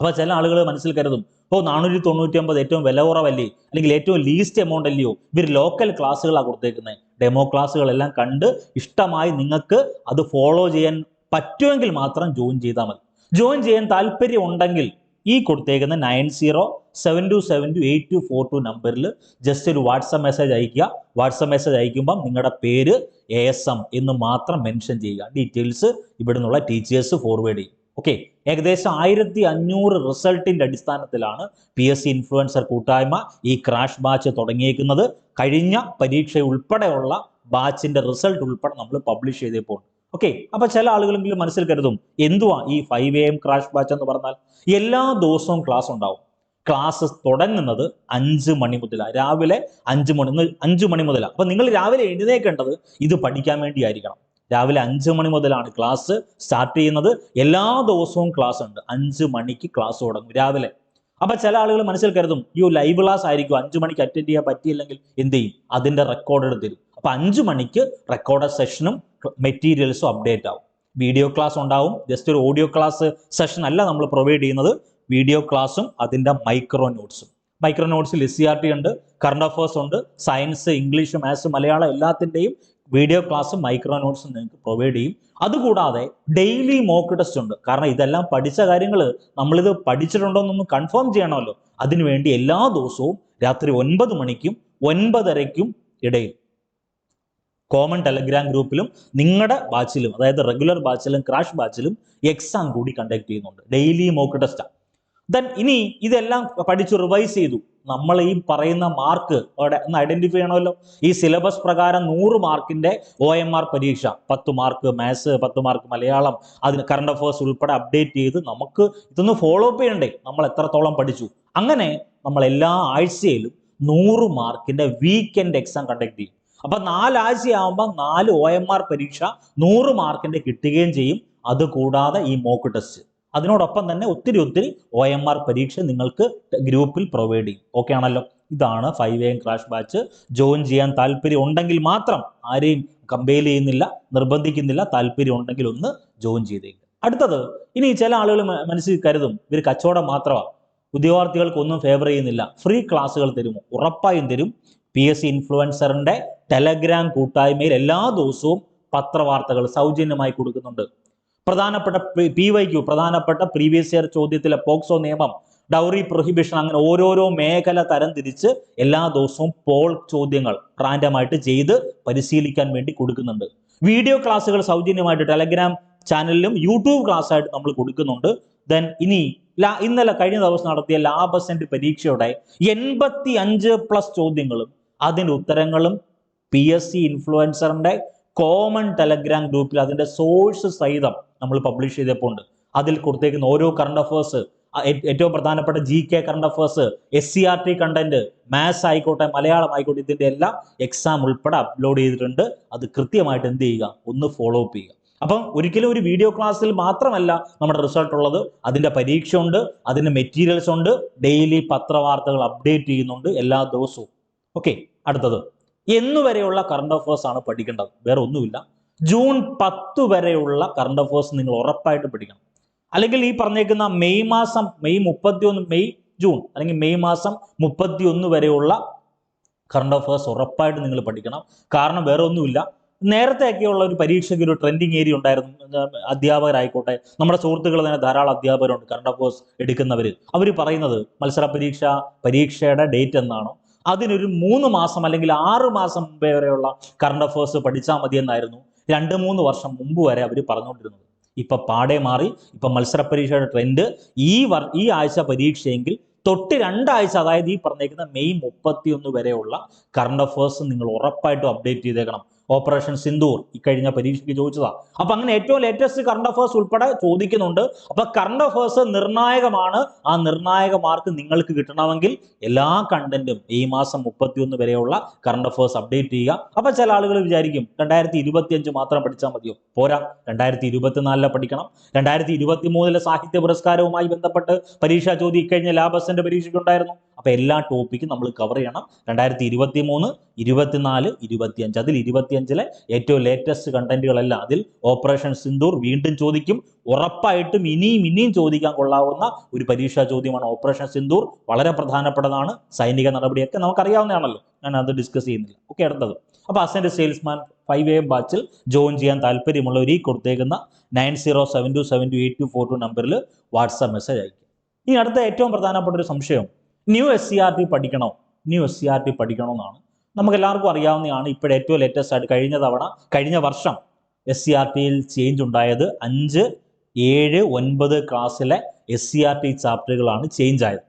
അപ്പോൾ ചില ആളുകൾ മനസ്സിൽ കരുതും ഓ നാനൂറ്റി തൊണ്ണൂറ്റി ഒമ്പത് ഏറ്റവും വില കുറവല്ലേ? അല്ലെങ്കിൽ ഏറ്റവും ലീസ്റ്റ് എമൗണ്ട് അല്ലയോ? ഇവർ ലോക്കൽ ക്ലാസ്സുകളാണ് കൊടുത്തേക്കുന്നത് ഡെമോ ക്ലാസ്സുകളെല്ലാം കണ്ട് ഇഷ്ടമായി നിങ്ങൾക്ക് അത് ഫോളോ ചെയ്യാൻ പറ്റുമെങ്കിൽ മാത്രം ജോയിൻ ചെയ്താൽ മതി. ജോയിൻ ചെയ്യാൻ താല്പര്യം ഉണ്ടെങ്കിൽ ഈ കൊടുത്തേക്കുന്ന nine zero seven two seven two eight two four two നമ്പറിൽ ജസ്റ്റ് ഒരു വാട്സപ്പ് മെസ്സേജ് അയക്കുക വാട്സപ്പ് മെസ്സേജ് അയക്കുമ്പം നിങ്ങളുടെ പേര് എ എസ് എം എന്ന് മാത്രം മെൻഷൻ ചെയ്യുക. ഡീറ്റെയിൽസ് ഇവിടെ നിന്നുള്ള ടീച്ചേഴ്സ് ഫോർവേഡ് ചെയ്യും. ഓക്കെ ഏകദേശം ആയിരത്തി അഞ്ഞൂറ് റിസൾട്ടിന്റെ അടിസ്ഥാനത്തിലാണ് പി എസ് സി ഇൻഫ്ലുവൻസർ കൂട്ടായ്മ ഈ ക്രാഷ് ബാച്ച് തുടങ്ങിയേക്കുന്നത്. കഴിഞ്ഞ പരീക്ഷ ഉൾപ്പെടെയുള്ള ബാച്ചിന്റെ റിസൾട്ട് ഉൾപ്പെടെ നമ്മൾ പബ്ലിഷ് ചെയ്തപ്പോൾ ഓക്കെ അപ്പൊ ചില ആളുകളെങ്കിലും മനസ്സിൽ കരുതും എന്തുവാ ഈ five A M crash batch എന്ന് പറഞ്ഞാൽ? എല്ലാ ദിവസവും ക്ലാസ് ഉണ്ടാവും. ക്ലാസ് തുടങ്ങുന്നത് അഞ്ച് മണി മുതലാണ് രാവിലെ അഞ്ച് മണി അഞ്ചു മണി മുതലാണ് അപ്പൊ നിങ്ങൾ രാവിലെ എഴുന്നേക്കേണ്ടത് ഇത് പഠിക്കാൻ വേണ്ടിയായിരിക്കണം രാവിലെ അഞ്ച് മണി മുതലാണ് ക്ലാസ് സ്റ്റാർട്ട് ചെയ്യുന്നത്. എല്ലാ ദിവസവും ക്ലാസ് ഉണ്ട്. അഞ്ച് മണിക്ക് ക്ലാസ് തുടങ്ങും. രാവിലെ അപ്പൊ ചില ആളുകൾ മനസ്സിൽ കരുതും യു ലൈവ് ക്ലാസ് ആയിരിക്കും. അഞ്ചു മണിക്ക് അറ്റൻഡ് ചെയ്യാൻ പറ്റിയില്ലെങ്കിൽ എന്ത് ചെയ്യും? അതിന്റെ റെക്കോർഡ് എടുത്ത് തരും. അപ്പൊ അഞ്ചു മണിക്ക് റെക്കോർഡ് സെഷനും മെറ്റീരിയൽസും അപ്ഡേറ്റ് ആവും. വീഡിയോ ക്ലാസ് ഉണ്ടാവും. ജസ്റ്റ് ഒരു ഓഡിയോ ക്ലാസ് സെഷൻ അല്ല നമ്മൾ പ്രൊവൈഡ് ചെയ്യുന്നത്. വീഡിയോ ക്ലാസ്സും അതിന്റെ മൈക്രോ നോട്ട്സും മൈക്രോ നോട്ട്സിൽ എസ് സി ആർ ടി ഉണ്ട് കറണ്ട് അഫേഴ്സ് ഉണ്ട് സയൻസ് ഇംഗ്ലീഷ് മാത്സ് മലയാളം എല്ലാത്തിന്റെയും വീഡിയോ ക്ലാസ്സും മൈക്രോ നോട്ട്സും നിങ്ങൾക്ക് പ്രൊവൈഡ് ചെയ്യും. അതുകൂടാതെ ഡെയിലി മോക്ക് ടെസ്റ്റ് ഉണ്ട്. കാരണം ഇതെല്ലാം പഠിച്ച കാര്യങ്ങൾ നമ്മളിത് പഠിച്ചിട്ടുണ്ടോ എന്നൊന്ന് കൺഫേം ചെയ്യണമല്ലോ. അതിനുവേണ്ടി എല്ലാ ദിവസവും രാത്രി ഒൻപത് മണിക്കും ഒൻപതരയ്ക്കും ഇടയിൽ കോമൺ ടെലഗ്രാം ഗ്രൂപ്പിലും നിങ്ങളുടെ ബാച്ചിലും അതായത് റെഗുലർ ബാച്ചിലും ക്രാഷ് ബാച്ചിലും എക്സാം കൂടി കണ്ടക്ട് ചെയ്യുന്നുണ്ട്. ഡെയിലി മോക്ക് ടെസ്റ്റാണ് ദെൻ ഇനി ഇതെല്ലാം പഠിച്ച് റിവൈസ് ചെയ്തു. നമ്മൾ ഈ പറയുന്ന മാർക്ക് അവിടെ ഒന്ന് ഐഡന്റിഫൈ ചെയ്യണമല്ലോ. ഈ സിലബസ് പ്രകാരം നൂറ് മാർക്കിന്റെ ഒ എം ആർ പരീക്ഷ. പത്ത് മാർക്ക് മാത്സ് പത്ത് മാർക്ക് മലയാളം അതിന് കറണ്ട് അഫയേഴ്സ് ഉൾപ്പെടെ അപ്ഡേറ്റ് ചെയ്ത് നമുക്ക് ഇതൊന്ന് ഫോളോ അപ്പ് ചെയ്യണ്ടേ? നമ്മൾ എത്രത്തോളം പഠിച്ചു? അങ്ങനെ നമ്മൾ എല്ലാ ആഴ്ചയിലും നൂറ് മാർക്കിന്റെ വീക്കെൻഡ് എക്സാം കണ്ടക്ട് ചെയ്യും. അപ്പൊ നാലാഴ്ചയാകുമ്പോൾ നാല് ഒ എം ആർ പരീക്ഷ നൂറ് മാർക്കിന്റെ കിട്ടുകയും ചെയ്യും. അതുകൂടാതെ ഈ മോക്ക് ടെസ്റ്റ് അതിനോടൊപ്പം തന്നെ ഒത്തിരി ഒത്തിരി ഒ എം ആർ പരീക്ഷ നിങ്ങൾക്ക് ഗ്രൂപ്പിൽ പ്രൊവൈഡ് ചെയ്യും. ഓക്കെ ആണല്ലോ? ഇതാണ് five M crash batch join ചെയ്യാൻ താല്പര്യം ഉണ്ടെങ്കിൽ മാത്രം ആരെയും കമ്പയർ ചെയ്യുന്നില്ല നിർബന്ധിക്കുന്നില്ല താല്പര്യം ഉണ്ടെങ്കിൽ ഒന്ന് ജോയിൻ ചെയ്തേക്കുക അടുത്തത് ഇനി ചില ആളുകൾ മനസ്സിൽ കരുതും ഇവർ കച്ചവടം മാത്രമാണ്. ഉദ്യോഗാർത്ഥികൾക്കൊന്നും ഫേവർ ചെയ്യുന്നില്ല. ഫ്രീ ക്ലാസ്സുകൾ തരുമോ? ഉറപ്പായും തരും. പി എസ് സി ഇൻഫ്ലുവൻസറിന്റെ ടെലഗ്രാം കൂട്ടായ്മയിൽ എല്ലാ ദിവസവും പത്രവാർത്തകൾ സൗജന്യമായി കൊടുക്കുന്നുണ്ട്. പ്രധാനപ്പെട്ട പി വൈ ക്യു പ്രധാനപ്പെട്ട പ്രീവിയസ് ഇയർ ചോദ്യത്തിലെ പോക്സോ നിയമം ഡൗറി പ്രൊഹിബിഷൻ അങ്ങനെ ഓരോരോ മേഖല തരം തിരിച്ച് എല്ലാ ദിവസവും പോൾ ചോദ്യങ്ങൾ റാൻഡമായിട്ട് ചെയ്ത് പരിശീലിക്കാൻ വേണ്ടി കൊടുക്കുന്നുണ്ട്. വീഡിയോ ക്ലാസ്സുകൾ സൗജന്യമായിട്ട് ടെലഗ്രാം ചാനലിലും യൂട്യൂബ് ക്ലാസ് ആയിട്ട് നമ്മൾ കൊടുക്കുന്നുണ്ട്. ദെൻ ഇനി ഇന്നലെ കഴിഞ്ഞ ദിവസം നടത്തിയ ലാബസെന്റ് പരീക്ഷയുടെ എൺപത്തി അഞ്ച് പ്ലസ് ചോദ്യങ്ങളും അതിന്റെ ഉത്തരങ്ങളും P S C common Telegram ഗ്രൂപ്പിൽ അതിന്റെ സോഴ്സ് സഹിതം നമ്മൾ പബ്ലിഷ് ചെയ്തപ്പോൾ ഉണ്ട് അതിൽ കൊടുത്തേക്കുന്ന ഓരോ കറണ്ട് അഫേഴ്സ് ഏറ്റവും പ്രധാനപ്പെട്ട G K current affairs S C R T content maths ആയിക്കോട്ടെ മലയാളം ആയിക്കോട്ടെ ഇതിന്റെ എല്ലാം എക്സാം ഉൾപ്പെടെ അപ്ലോഡ് ചെയ്തിട്ടുണ്ട്. അത് കൃത്യമായിട്ട് എന്ത് ചെയ്യുക? ഒന്ന് ഫോളോ അപ്പ് ചെയ്യുക. അപ്പം ഒരിക്കലും ഒരു വീഡിയോ ക്ലാസ്സിൽ മാത്രമല്ല നമ്മുടെ റിസൾട്ട് ഉള്ളത്. അതിന്റെ പരീക്ഷ ഉണ്ട് അതിന്റെ മെറ്റീരിയൽസ് ഉണ്ട് ഡെയിലി പത്രവാർത്തകൾ അപ്ഡേറ്റ് ചെയ്യുന്നുണ്ട് എല്ലാ ദിവസവും. ഓക്കെ അടുത്തത്. എന്നുവരെയുള്ള കറണ്ട് അഫേഴ്സ് ആണ് പഠിക്കേണ്ടത്. വേറെ ഒന്നുമില്ല. ജൂൺ പത്ത് വരെയുള്ള കറണ്ട് അഫേഴ്സ് നിങ്ങൾ ഉറപ്പായിട്ട് പിടിക്കണം അല്ലെങ്കിൽ ഈ പറഞ്ഞേക്കുന്ന മെയ് മാസം മെയ് മുപ്പത്തി ഒന്ന് മെയ് ജൂൺ അല്ലെങ്കിൽ മെയ് മാസം മുപ്പത്തി ഒന്ന് വരെയുള്ള കറണ്ട് അഫേഴ്സ് ഉറപ്പായിട്ട് നിങ്ങൾ പഠിക്കണം. കാരണം വേറെ ഒന്നുമില്ല. നേരത്തെയൊക്കെയുള്ള ഒരു പരീക്ഷയ്ക്ക് ഒരു ട്രെൻഡിങ് ഏരിയ ഉണ്ടായിരുന്നു. അധ്യാപകരായിക്കോട്ടെ. നമ്മുടെ സുഹൃത്തുക്കൾ തന്നെ ധാരാളം അധ്യാപകരുണ്ട് കറണ്ട് അഫേഴ്സ് എടുക്കുന്നവർ അവർ പറയുന്നത് മത്സര പരീക്ഷ പരീക്ഷയുടെ ഡേറ്റ് എന്നാണോ. അതിനൊരു മൂന്ന് മാസം അല്ലെങ്കിൽ ആറ് മാസം വരെയുള്ള കറണ്ട് അഫേഴ്സ് പഠിച്ചാൽ മതി എന്നായിരുന്നു രണ്ട് മൂന്ന് വർഷം മുമ്പ് വരെ അവർ പറഞ്ഞുകൊണ്ടിരുന്നത്. ഇപ്പൊ പാടെ മാറി ഇപ്പൊ മത്സര പരീക്ഷയുടെ ട്രെൻഡ് ഈ വർ ഈ ആഴ്ച പരീക്ഷയെങ്കിൽ തൊട്ട് രണ്ടാഴ്ച അതായത് ഈ പറഞ്ഞേക്കുന്ന മെയ് മുപ്പത്തി ഒന്ന് വരെയുള്ള കറണ്ട് അഫേഴ്സ് നിങ്ങൾ ഉറപ്പായിട്ടും അപ്ഡേറ്റ് ചെയ്തേക്കണം. ഓപ്പറേഷൻ സിന്ദൂർ. ഈ കഴിഞ്ഞ പരീക്ഷയ്ക്ക് ചോദിച്ചതാണ് അപ്പൊ അങ്ങനെ ഏറ്റവും ലേറ്റസ്റ്റ് കറണ്ട് അഫേഴ്സ് ഉൾപ്പെടെ ചോദിക്കുന്നുണ്ട്. അപ്പൊ കറണ്ട് അഫേഴ്സ് നിർണായകമാണ്. ആ നിർണായക മാർക്ക് നിങ്ങൾക്ക് കിട്ടണമെങ്കിൽ എല്ലാ കണ്ടന്റും ഈ മാസം മുപ്പത്തിയൊന്ന് വരെയുള്ള കറണ്ട് അഫേഴ്സ് അപ്ഡേറ്റ് ചെയ്യുക. അപ്പൊ ചില ആളുകൾ വിചാരിക്കും രണ്ടായിരത്തി ഇരുപത്തി അഞ്ച് മാത്രം പഠിച്ചാൽ മതിയോ? പോരാ. രണ്ടായിരത്തി ഇരുപത്തിനാലിലെ പഠിക്കണം. രണ്ടായിരത്തി ഇരുപത്തി മൂന്നിലെ സാഹിത്യ പുരസ്കാരവുമായി ബന്ധപ്പെട്ട് പരീക്ഷാ ചോദ്യം ഇക്കഴിഞ്ഞ ലാബസിന്റെ പരീക്ഷയ്ക്ക് ഉണ്ടായിരുന്നു. അപ്പോൾ എല്ലാ ടോപ്പിക്കും നമ്മൾ കവർ ചെയ്യണം. രണ്ടായിരത്തി ഇരുപത്തി മൂന്ന് ഇരുപത്തിനാല് ഇരുപത്തിയഞ്ച്. അതിൽ ഇരുപത്തിയഞ്ചിലെ ഏറ്റവും ലേറ്റസ്റ്റ് കണ്ടന്റുകളെല്ലാം അതിൽ ഓപ്പറേഷൻ സിന്ദൂർ വീണ്ടും ചോദിക്കും. ഉറപ്പായിട്ടും ഇനിയും ഇനിയും ചോദിക്കാൻ കൊള്ളാവുന്ന ഒരു പരീക്ഷാ ചോദ്യമാണ് ഓപ്പറേഷൻ സിന്ദൂർ വളരെ പ്രധാനപ്പെട്ടതാണ്. സൈനിക നടപടിയൊക്കെ നമുക്കറിയാവുന്നതാണല്ലോ. ഞാൻ അത് ഡിസ്കസ് ചെയ്യുന്നില്ല. ഓക്കെ അടുത്തത്. അപ്പോൾ അസന്റ് സെയിൽസ്മാൻ ഫൈവ് എ ബാച്ചിൽ ജോയിൻ ചെയ്യാൻ താല്പര്യമുള്ളവർ ഈ കൊടുത്തേക്കുന്ന nine zero seven two seven two eight two four two നമ്പറിൽ വാട്സാപ്പ് മെസ്സേജ് അയക്കും ഇനി അടുത്ത ഏറ്റവും പ്രധാനപ്പെട്ട ഒരു സംശയം. New S C R T പഠിക്കണോ? New S C R T പഠിക്കണമെന്നാണ്. നമുക്ക് എല്ലാവർക്കും അറിയാവുന്നതാണ് ഇപ്പോൾ ഏറ്റവും ലേറ്റസ്റ്റ് ആയിട്ട് കഴിഞ്ഞ തവണ കഴിഞ്ഞ വർഷം എസ് സി ആർ ടിയിൽ ചേഞ്ച് ഉണ്ടായത് അഞ്ച് ഏഴ് ഒൻപത് ക്ലാസ്സിലെ എസ് സി ആർ ടി ചാപ്റ്ററുകളാണ് ചേഞ്ച് ആയത്.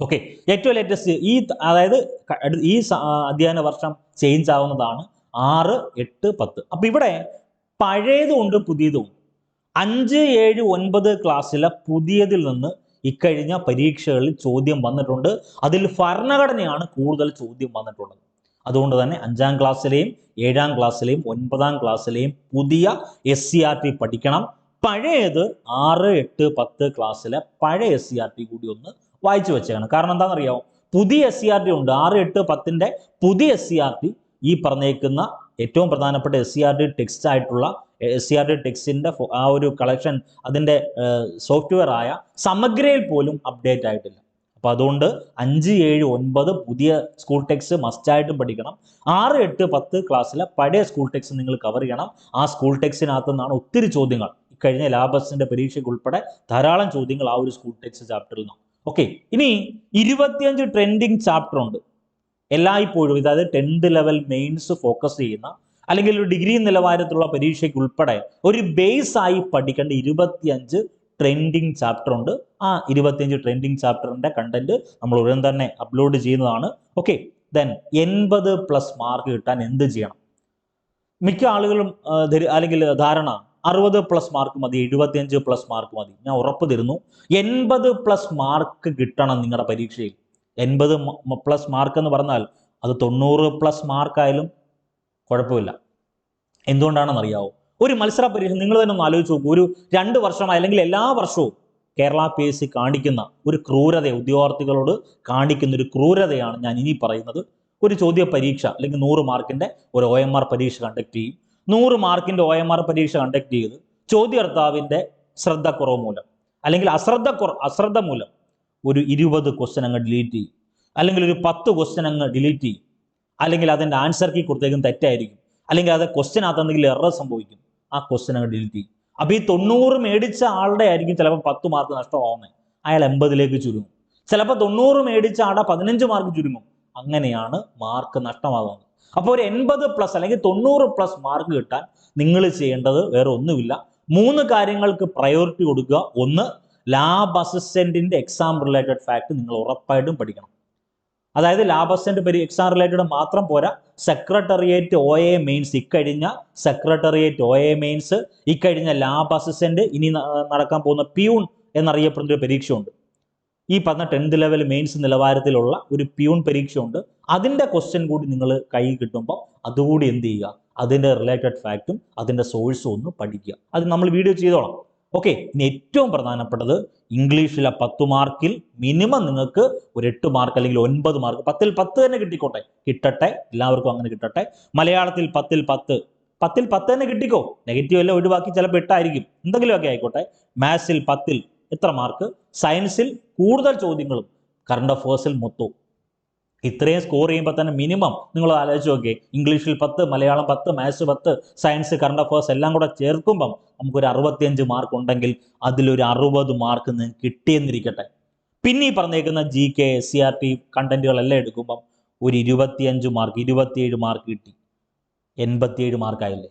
ഓക്കെ ഏറ്റവും ലേറ്റസ്റ്റ് ഈ അതായത് ഈ അധ്യയന വർഷം ചേഞ്ച് ആവുന്നതാണ് ആറ് എട്ട് പത്ത്. അപ്പൊ ഇവിടെ പഴയതുണ്ട് പുതിയതും. അഞ്ച് ഏഴ് ഒൻപത് ക്ലാസ്സിലെ പുതിയതിൽ നിന്ന് ഇക്കഴിഞ്ഞ പരീക്ഷകളിൽ ചോദ്യം വന്നിട്ടുണ്ട്. അതിൽ ഭരണഘടനയാണ് കൂടുതൽ ചോദ്യം വന്നിട്ടുള്ളത്. അതുകൊണ്ട് തന്നെ അഞ്ചാം ക്ലാസ്സിലെയും ഏഴാം ക്ലാസ്സിലെയും ഒൻപതാം ക്ലാസ്സിലെയും പുതിയ എസ് സി ആർ ടി പഠിക്കണം. പഴയത് ആറ് എട്ട് പത്ത് ക്ലാസ്സിലെ പഴയ എസ് സി ആർ ടി കൂടി ഒന്ന് വായിച്ചു വെച്ചേക്കണം. കാരണം എന്താണെന്നറിയാമോ പുതിയ എസ് സി ആർ ടി ഉണ്ട്. ആറ് എട്ട് പത്തിന്റെ പുതിയ എസ് സി ആർ ടി ഈ പറഞ്ഞേക്കുന്ന ഏറ്റവും പ്രധാനപ്പെട്ട S C R T text ആയിട്ടുള്ള എസ് സി ആർ ടി ടെക്സ്റ്റിന്റെ ആ ഒരു കളക്ഷൻ അതിന്റെ സോഫ്റ്റ്വെയർ ആയ സമഗ്രയിൽ പോലും അപ്ഡേറ്റ് ആയിട്ടില്ല. അപ്പൊ അതുകൊണ്ട് അഞ്ച് ഏഴ് ഒൻപത് പുതിയ സ്കൂൾ ടെക്സ്റ്റ് മസ്റ്റായിട്ടും പഠിക്കണം. ആറ് എട്ട് പത്ത് ക്ലാസ്സിലെ പഴയ സ്കൂൾ ടെക്സ്റ്റ് നിങ്ങൾ കവർ ചെയ്യണം. ആ സ്കൂൾ ടെക്സ്റ്റിനകത്ത് നിന്നാണ് ഒത്തിരി ചോദ്യങ്ങൾ. കഴിഞ്ഞ ലാബസിന്റെ പരീക്ഷയ്ക്ക് ഉൾപ്പെടെ ധാരാളം ചോദ്യങ്ങൾ ആ ഒരു സ്കൂൾ ടെക്സ്റ്റ് ചാപ്റ്ററിൽ നിന്നാണ്. ഓക്കെ ഇനി ഇരുപത്തിയഞ്ച് ട്രെൻഡിങ് ചാപ്റ്റർ ഉണ്ട്. എല്ലായ്പ്പോഴും അതായത് ടെൻത്ത് ലെവൽ മെയിൻസ് ഫോക്കസ് ചെയ്യുന്ന അല്ലെങ്കിൽ ഒരു ഡിഗ്രി നിലവാരത്തിലുള്ള പരീക്ഷയ്ക്ക് ഉൾപ്പെടെ ഒരു ബേസ് ആയി പഠിക്കേണ്ട ഇരുപത്തിയഞ്ച് ട്രെൻഡിങ് ചാപ്റ്റർ ഉണ്ട്. ആ ഇരുപത്തിയഞ്ച് ട്രെൻഡിങ് ചാപ്റ്ററിന്റെ കണ്ടന്റ് നമ്മൾ ഉടൻ തന്നെ അപ്ലോഡ് ചെയ്യുന്നതാണ്. ഓക്കെ ദെൻ എൺപത് പ്ലസ് മാർക്ക് കിട്ടാൻ എന്ത് ചെയ്യണം? മിക്ക ആളുകളും അല്ലെങ്കിൽ ധാരണ അറുപത് പ്ലസ് മാർക്ക് മതി എഴുപത്തിയഞ്ച് പ്ലസ് മാർക്ക് മതി. ഞാൻ ഉറപ്പ് തരുന്നു. എൺപത് പ്ലസ് മാർക്ക് കിട്ടണം നിങ്ങളുടെ പരീക്ഷയിൽ. എൺപത് പ്ലസ് മാർക്ക് എന്ന് പറഞ്ഞാൽ അത് തൊണ്ണൂറ് പ്ലസ് മാർക്കായാലും കുഴപ്പമില്ല. എന്തുകൊണ്ടാണെന്ന് അറിയാവോ ഒരു മത്സര പരീക്ഷ നിങ്ങൾ തന്നെ ഒന്ന് ആലോചിച്ച് നോക്കൂ. ഒരു രണ്ട് വർഷമായി അല്ലെങ്കിൽ എല്ലാ വർഷവും കേരള പി എസ് സി കാണിക്കുന്ന ഒരു ക്രൂരത ഉദ്യോഗാർത്ഥികളോട് കാണിക്കുന്ന ഒരു ക്രൂരതയാണ് ഞാൻ ഇനി പറയുന്നത്. ഒരു ചോദ്യ പരീക്ഷ അല്ലെങ്കിൽ നൂറ് മാർക്കിന്റെ ഒരു ഒ എം ആർ പരീക്ഷ കണ്ടക്ട് ചെയ്യും. നൂറ് മാർക്കിന്റെ ഒ എം ആർ പരീക്ഷ കണ്ടക്ട് ചെയ്ത് ചോദ്യകർത്താവിന്റെ ശ്രദ്ധക്കുറവ് മൂലം അല്ലെങ്കിൽ അശ്രദ്ധ അശ്രദ്ധ മൂലം ഒരു ഇരുപത് ക്വസ്റ്റ്യൻ അങ്ങ് ഡിലീറ്റ് ചെയ്യും. അല്ലെങ്കിൽ ഒരു പത്ത് ക്വസ്റ്റ്യൻ അങ്ങ് ഡിലീറ്റ് ചെയ്യും. അല്ലെങ്കിൽ അതിന്റെ ആൻസർ കീ കൊടുത്തേക്കും തെറ്റായിരിക്കും. അല്ലെങ്കിൽ അത് ക്വസ്റ്റ്യൻ അകത്ത് എന്തെങ്കിലും എറർ സംഭവിക്കും. ആ ക്വസ്റ്റ്യൻ അങ്ങ് ഡിലീറ്റ് ചെയ്യും. അപ്പോൾ ഈ തൊണ്ണൂറ് മേടിച്ച ആളുടെ ആയിരിക്കും ചിലപ്പോൾ പത്ത് മാർക്ക് നഷ്ടമാവുന്നത് അയാൾ എൺപതിലേക്ക് ചുരുങ്ങും. ചിലപ്പോൾ തൊണ്ണൂറ് മേടിച്ച ആളുടെ പതിനഞ്ച് മാർക്ക് ചുരുങ്ങും. അങ്ങനെയാണ് മാർക്ക് നഷ്ടമാകുന്നത് അപ്പോൾ ഒരു എൺപത് പ്ലസ് അല്ലെങ്കിൽ തൊണ്ണൂറ് പ്ലസ് മാർക്ക് കിട്ടാൻ നിങ്ങൾ ചെയ്യേണ്ടത് വേറെ ഒന്നുമില്ല. മൂന്ന് കാര്യങ്ങൾക്ക് പ്രയോറിറ്റി കൊടുക്കുക. ഒന്ന് ലാബ് അസിസ്റ്റന്റിന്റെ എക്സാം റിലേറ്റഡ് ഫാക്ട് നിങ്ങൾ ഉറപ്പായിട്ടും പഠിക്കണം. അതായത് ലാബ് അസിസ്റ്റന്റ് പരി എക്സാം റിലേറ്റഡ് മാത്രം പോരാ. സെക്രട്ടറിയേറ്റ് ഒ എ മെയിൻസ് ഇക്കഴിഞ്ഞ സെക്രട്ടറിയേറ്റ് ഒ എ മെയിൻസ് ഇക്കഴിഞ്ഞ ലാബ് അസിസ്റ്റന്റ് ഇനി നടക്കാൻ പോകുന്ന പ്യൂൺ എന്നറിയപ്പെടുന്ന ഒരു പരീക്ഷയുണ്ട്. ഈ പറഞ്ഞ ടെൻത്ത് ലെവൽ മെയിൻസ് നിലവാരത്തിലുള്ള ഒരു പ്യൂൺ പരീക്ഷയുണ്ട്. അതിന്റെ ക്വസ്റ്റ്യൻ കൂടി നിങ്ങൾ കൈ കിട്ടുമ്പോൾ അതുകൂടി എന്ത് ചെയ്യുക? അതിന്റെ റിലേറ്റഡ് ഫാക്റ്റും അതിന്റെ സോഴ്സും ഒന്ന് പഠിക്കുക. അത് നമ്മൾ വീഡിയോ ചെയ്തോളാം. ഓക്കെ ഇനി ഏറ്റവും പ്രധാനപ്പെട്ടത് ഇംഗ്ലീഷിലെ പത്ത് മാർക്കിൽ മിനിമം നിങ്ങൾക്ക് ഒരു എട്ട് മാർക്ക് അല്ലെങ്കിൽ ഒൻപത് മാർക്ക് പത്തിൽ പത്ത് തന്നെ കിട്ടിക്കോട്ടെ. കിട്ടട്ടെ എല്ലാവർക്കും അങ്ങനെ കിട്ടട്ടെ. മലയാളത്തിൽ പത്തിൽ പത്ത് പത്തിൽ പത്ത് തന്നെ കിട്ടിക്കോ? നെഗറ്റീവ് എല്ലാം ഒഴിവാക്കി ചിലപ്പോൾ എട്ടായിരിക്കും. എന്തെങ്കിലുമൊക്കെ ആയിക്കോട്ടെ. മാത്സിൽ പത്തിൽ എത്ര മാർക്ക്? സയൻസിൽ കൂടുതൽ ചോദ്യങ്ങളും. കറണ്ട് അഫേഴ്സിൽ മൊത്തവും. ഇത്രയും സ്കോർ ചെയ്യുമ്പോൾ തന്നെ മിനിമം നിങ്ങൾ ആലോചിച്ച് നോക്കിയേ. ഇംഗ്ലീഷിൽ പത്ത് മലയാളം പത്ത് മാത്സ് പത്ത് സയൻസ് കറണ്ട് അഫേഴ്സ് എല്ലാം കൂടെ ചേർക്കുമ്പം നമുക്കൊരു അറുപത്തിയഞ്ച് മാർക്ക് ഉണ്ടെങ്കിൽ അതിലൊരു അറുപത് മാർക്ക് നിങ്ങൾക്ക് കിട്ടിയെന്നിരിക്കട്ടെ. പിന്നെ ഈ പറഞ്ഞേക്കുന്ന G K S C R T കണ്ടന്റുകളെല്ലാം എടുക്കുമ്പം ഒരു ഇരുപത്തിയഞ്ച് മാർക്ക് ഇരുപത്തിയേഴ് മാർക്ക് കിട്ടി. എൺപത്തിയേഴ് മാർക്കായില്ലേ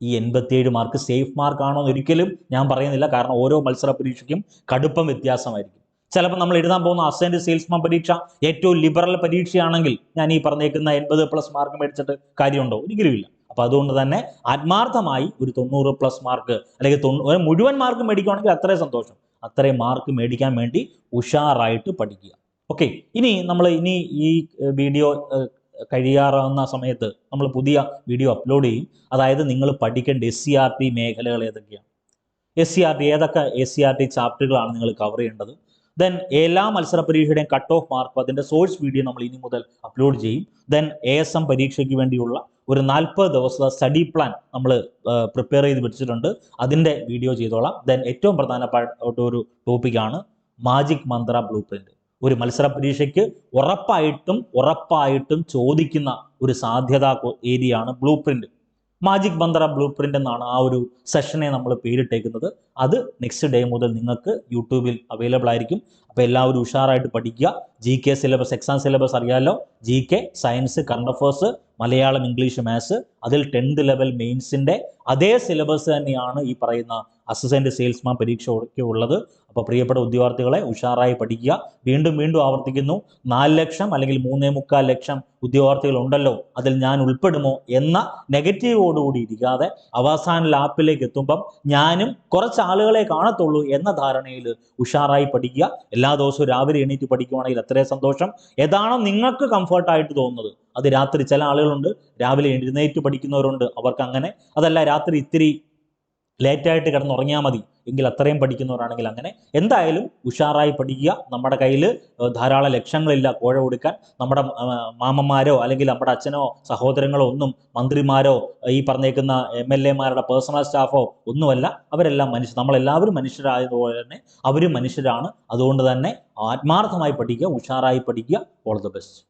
ഈ എൺപത്തിയേഴ് മാർക്ക് സേഫ് മാർക്കാണോ എന്ന് ഒരിക്കലും ഞാൻ പറയുന്നില്ല. കാരണം ഓരോ മത്സര പരീക്ഷയ്ക്കും കടുപ്പം വ്യത്യാസമായിരിക്കും. ചിലപ്പോൾ നമ്മൾ എഴുതാൻ പോകുന്ന അസൈൻഡ് സെയിൽസ്മാൻ പരീക്ഷ ഏറ്റവും ലിബറൽ പരീക്ഷയാണെങ്കിൽ ഞാൻ ഈ പറഞ്ഞേക്കുന്ന എൺപത് പ്ലസ് മാർക്ക് മേടിച്ചിട്ട് കാര്യമുണ്ടോ? ഒരിക്കലും ഇല്ല. അപ്പൊ അതുകൊണ്ട് തന്നെ ആത്മാർത്ഥമായി ഒരു തൊണ്ണൂറ് പ്ലസ് മാർക്ക് അല്ലെങ്കിൽ തൊണ്ണൂ- മുഴുവൻ മാർക്ക് മേടിക്കുകയാണെങ്കിൽ അത്രയും സന്തോഷം. അത്രയും മാർക്ക് മേടിക്കാൻ വേണ്ടി ഉഷാറായിട്ട് പഠിക്കുക. ഓക്കെ ഇനി നമ്മൾ ഇനി ഈ വീഡിയോ കഴിയാറാവുന്ന സമയത്ത് നമ്മൾ പുതിയ വീഡിയോ അപ്ലോഡ് ചെയ്യും. അതായത് നിങ്ങൾ പഠിക്കേണ്ട എസ് സി ആർ ടി മേഖലകൾ ഏതൊക്കെയാണ്? എസ് സി ആർ ടി ഏതൊക്കെ എസ് സി ആർ ടി ചാപ്റ്ററുകളാണ് നിങ്ങൾ കവർ ചെയ്യേണ്ടത്? ദെൻ എല്ലാ മത്സര പരീക്ഷയുടെയും കട്ട് ഓഫ് മാർക്ക് അതിന്റെ സോഴ്സ് വീഡിയോ നമ്മൾ ഇനി മുതൽ അപ്ലോഡ് ചെയ്യും. ദെൻ എ എസ് എം പരീക്ഷയ്ക്ക് വേണ്ടിയുള്ള ഒരു നാൽപ്പത് ദിവസത്തെ സ്റ്റഡി പ്ലാൻ നമ്മൾ പ്രിപ്പയർ ചെയ്ത് വെച്ചിട്ടുണ്ട്. അതിന്റെ വീഡിയോ ചെയ്തോളാം. ദെൻ ഏറ്റവും പ്രധാനപ്പെട്ട ഒരു ടോപ്പിക്കാണ് മാജിക് മന്ത്ര ബ്ലൂ പ്രിന്റ് ഒരു മത്സര പരീക്ഷയ്ക്ക് ഉറപ്പായിട്ടും ഉറപ്പായിട്ടും ചോദിക്കുന്ന ഒരു സാധ്യതാ ഏരിയയാണ് ബ്ലൂ പ്രിന്റ് മാജിക് ബന്ദറ ബ്ലൂ പ്രിന്റ് എന്നാണ് ആ ഒരു സെഷനെ നമ്മൾ പേരിട്ടേക്കുന്നത്. അത് നെക്സ്റ്റ് ഡേ മുതൽ നിങ്ങൾക്ക് യൂട്യൂബിൽ അവൈലബിൾ ആയിരിക്കും. അപ്പോൾ എല്ലാവരും ഉഷാറായിട്ട് പഠിക്കുക. G K syllabus exam syllabus അറിയാമല്ലോ G K science current affairs Malayalam English maths അതിൽ ടെൻത്ത് ലെവൽ മെയിൻസിന്റെ അതേ സിലബസ് തന്നെയാണ് ഈ പറയുന്ന അസിസ്റ്റന്റ് സെയിൽസ്മാൻ പരീക്ഷ ഉള്ളത്. അപ്പോൾ പ്രിയപ്പെട്ട ഉദ്യോഗാർത്ഥികളെ ഉഷാറായി പഠിക്കുക. വീണ്ടും വീണ്ടും ആവർത്തിക്കുന്നു. നാല് ലക്ഷം അല്ലെങ്കിൽ മൂന്നേ മുക്കാൽ ലക്ഷം ഉദ്യോഗാർത്ഥികൾ ഉണ്ടല്ലോ അതിൽ ഞാൻ ഉൾപ്പെടുമോ എന്ന നെഗറ്റീവോടുകൂടി ഇരിക്കാതെ അവസാന ലാപ്പിലേക്ക് എത്തുമ്പം ഞാനും കുറച്ച് ആളുകളെ കാണത്തുള്ളൂ എന്ന ധാരണയിൽ ഉഷാറായി പഠിക്കുക. എല്ലാ ദിവസവും രാവിലെ എണീറ്റ് പഠിക്കുവാണെങ്കിൽ അത്രയും സന്തോഷം. ഏതാണോ നിങ്ങൾക്ക് കംഫർട്ടായിട്ട് തോന്നുന്നത്. അത് രാത്രി ചില ആളുകളുണ്ട്. രാവിലെ എഴുന്നേറ്റ് പഠിക്കുന്നവരുണ്ട്. അവർക്ക് അങ്ങനെ അതല്ല രാത്രി ഇത്തിരി ലേറ്റായിട്ട് കിടന്നുറങ്ങിയാൽ മതി. എങ്കിൽ അത്രയും പഠിക്കുന്നവരാണെങ്കിൽ അങ്ങനെ. എന്തായാലും ഉഷാറായി പഠിക്കുക. നമ്മുടെ കയ്യിൽ ധാരാളം ലക്ഷ്യങ്ങളില്ല കോഴ കൊടുക്കാൻ. നമ്മുടെ മാമന്മാരോ അല്ലെങ്കിൽ നമ്മുടെ അച്ഛനോ സഹോദരങ്ങളോ ഒന്നും മന്ത്രിമാരോ ഈ പറഞ്ഞേക്കുന്ന എം എൽ എമാരുടെ പേഴ്സണൽ സ്റ്റാഫോ ഒന്നുമല്ല. അവരെല്ലാം മനുഷ്യർ നമ്മളെല്ലാവരും മനുഷ്യരായതുപോലെ തന്നെ അവരും മനുഷ്യരാണ്. അതുകൊണ്ട് തന്നെ ആത്മാർത്ഥമായി പഠിക്കുക ഉഷാറായി പഠിക്കുക. All the best